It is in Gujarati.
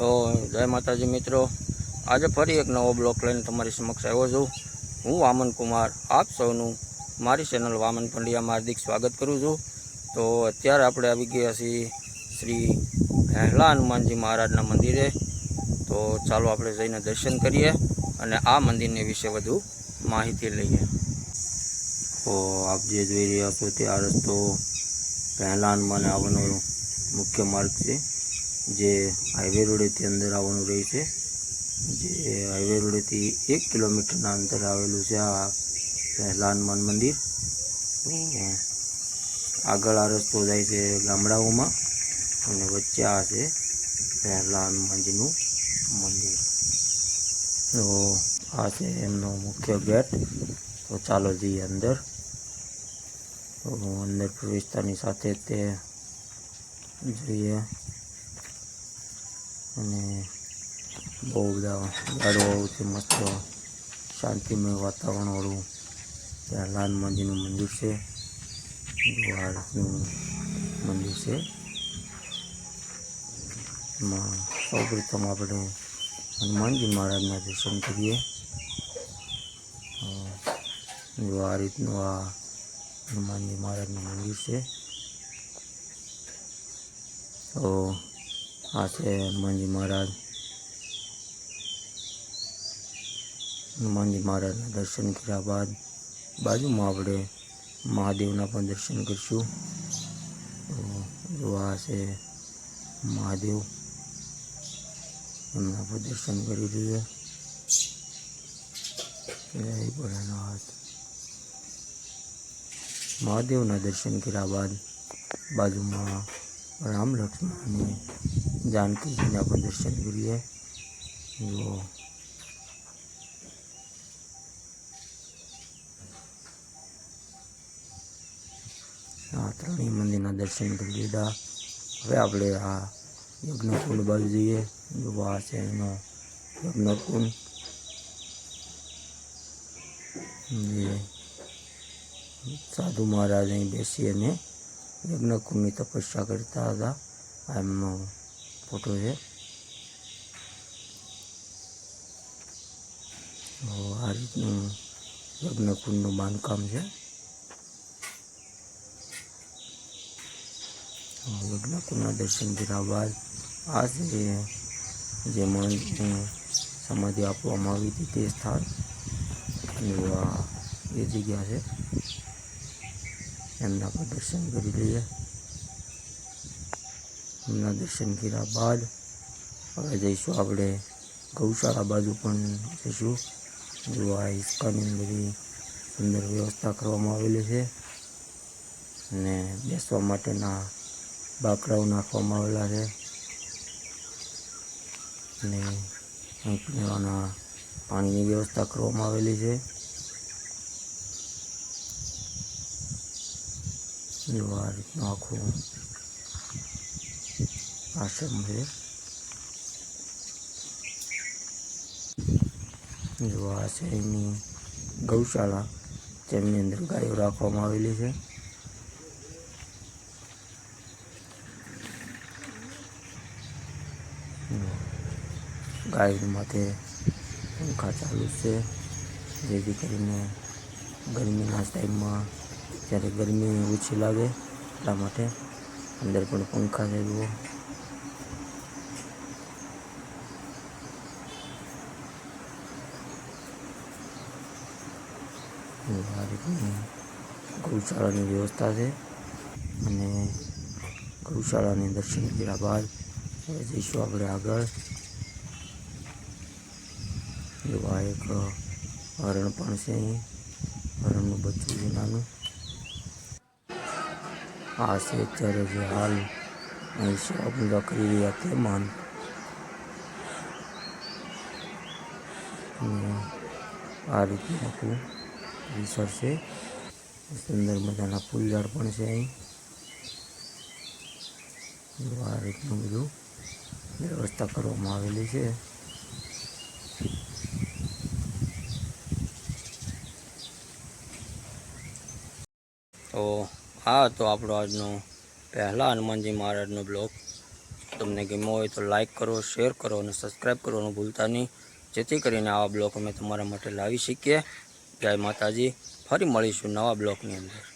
તો જય માતાજી મિત્રો. આજે ફરી એક નવો બ્લોક લઈને તમારી સમક્ષ આવ્યો છું. હું વામન કુમાર, આપ સૌનું મારી ચેનલ વામન પંડ્યામાં હાર્દિક સ્વાગત કરું છું. તો અત્યારે આપણે આવી ગયા છીએ શ્રી પહેલા હનુમાનજી મહારાજના મંદિરે. તો ચાલો આપણે જઈને દર્શન કરીએ અને આ મંદિરને વિશે વધુ માહિતી લઈએ. તો આપ જે જોઈ રહ્યા છો તે આ રસ્તો પહેલા હનુમાને આવવાનો મુખ્ય માર્ગ છે. જે હાઈવે રોડેથી અંદર આવવાનું રહે છે. જે હાઈવે રોડેથી એક કિલોમીટરના અંતરે આવેલું છે આ પહેલા હનુમાન મંદિર. તો આગળ આ રસ્તો જાય છે ગામડાઓમાં અને વચ્ચે આ છે પહેલા હનુમાનજીનું મંદિર. તો આ છે એમનો મુખ્ય ગેટ. તો ચાલો જઈએ અંદર. તો અંદર પ્રવેશતાની સાથે તે જોઈએ. અને બહુ બધા ઝાડવાઓથી મસ્ત શાંતિમય વાતાવરણવાળું ત્યાં લાલ મંદિરનું મંદિર છે. દ્વારનું મંદિર છે. એમાં સૌપ્રથમ આપણે હનુમાનજી મહારાજના દર્શન કરીએ. જો આ રીતનું આ હનુમાનજી મહારાજનું મંદિર છે. તો આ છે હનુમાનજી મહારાજ. હનુમાનજી મહારાજના દર્શન કર્યા બાદ બાજુમાં આપણે મહાદેવના પણ દર્શન કરીશું. તો જો આ છે મહાદેવ, એમના પણ દર્શન કરી ભોળાનાથ. મહાદેવના દર્શન કર્યા બાદ બાજુમાં રામ લક્ષ્મણ અને જાનકીજીના પણ દર્શન કરીએ જો આ ત્રણેય મંદિરના દર્શન કરી લીધા હવે આપણે આ યજ્ઞકુંડ બાજુ જઈએ જો આ છે એનો યજ્ઞકુંડ સાધુ મહારાજ અહીં બેસી અને યજ્ઞકુંડની તપસ્યા કરતા હતા આ એમનો ફોટો છે આ રીતનું યજ્ઞકુંડનું બાંધકામ છે યજ્ઞકુંડના દર્શન કર્યા બાદ આ છે જે મહંતને સમાધિ આપવામાં આવી હતી તે સ્થાન એ જગ્યા છે એમના પર દર્શન કરી લઈએ. એમના દર્શન કર્યા બાદ હવે જઈશું આપણે ગૌશાળા બાજુ પણ જઈશું. જો આ બધી સુંદર વ્યવસ્થા કરવામાં આવેલી છે અને બેસવા માટેના બાકડાઓ નાખવામાં આવેલા છે. અને પીવાના પાણીની વ્યવસ્થા કરવામાં આવેલી છે. જો આ રીતનું આખું આશ્રમ છે જો છે એની ગૌશાળા જેમની અંદર ગાયો રાખવામાં આવેલી છે ગાય માટે પંખા ચાલુ છે જેથી કરીને ગરમીના ટાઈમમાં જ્યારે ગરમી ઓછી લાગે એટલા માટે અંદર પણ પંખા છે જુઓ ગૌશાળાની વ્યવસ્થા છે. અને ગૌશાળાની દર્શન કર્યા બાદ હવે જઈશું આપણે આગળ. એવા એક હરણ પણ છે અહીં. હરણનું બચ્ચું છે નાનું. આ છે અત્યારે જે હાલ અહીં શોપ કરી રહ્યા તે માન આ રીતનું આખું પરિસર છે. સુંદર મજાના ફૂલ ઝાડ પણ છે અહીં. આ રીતનું બધું વ્યવસ્થા કરવામાં આવેલી છે. તો આ હતો આપણો આજનો પહેલા હનુમાનજી મહારાજનો બ્લોગ તમને ગમ્યો હોય તો લાઇક કરો, શેર કરો અને સબસ્ક્રાઈબ કરવાનું ભૂલતા નહીં. જેથી કરીને આવા બ્લોગ અમે તમારા માટે લાવી શકીએ. જય માતાજી. ફરી મળીશું નવા બ્લોગની અંદર.